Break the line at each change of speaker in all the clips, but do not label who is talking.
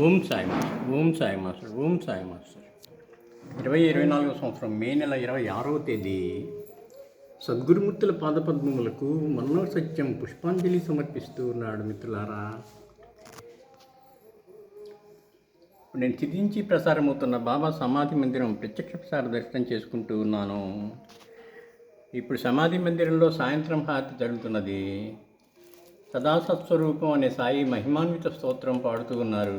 Om Sai master Om Sai master Om Sai master. ఇరవై ఇరవై నాలుగో సంవత్సరం మే నెల ఇరవై ఆరవ తేదీ. సద్గురుమూర్తుల పాదపద్మములకు మనో సత్యం పుష్పాంజలి సమర్పిస్తూ ఉన్నాడు మిత్రులారా. నేను చిదించి ప్రసారమవుతున్న బాబా సమాధి మందిరం ప్రత్యక్ష ప్రసార దర్శనం చేసుకుంటూ ఉన్నాను. ఇప్పుడు సమాధి మందిరంలో సాయంత్రం హారతి జరుగుతున్నది. సదాసత్స్వరూపం అనే సాయి మహిమాన్విత స్తోత్రం పాడుతూ ఉన్నారు.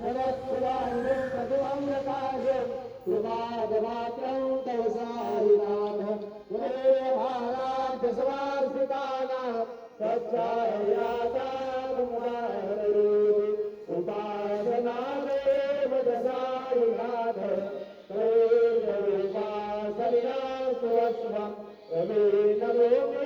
जगत्सुरामृतमृताय सुभागवाचन्तौ सारिणाः पुरे भाराजसवार्षितानां सच्चायाचारुणारे उपासनादेव दशायुनाथ त्वयेन रूपा सरिणा सुवस्व रमेण लोके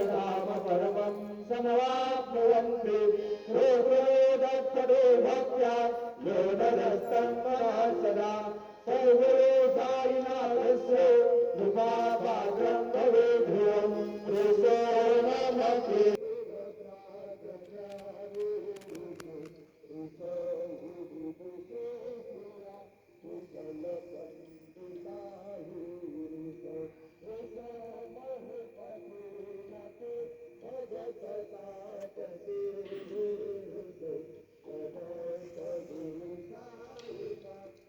समवाप्नुवन्ति लोकरोदत्तदो भक्त्या योददस्तन्मनः सदा सर्वरोसायिनाथस्य कृपापात्रम् भवे भुवम् कृष्णमभ्ये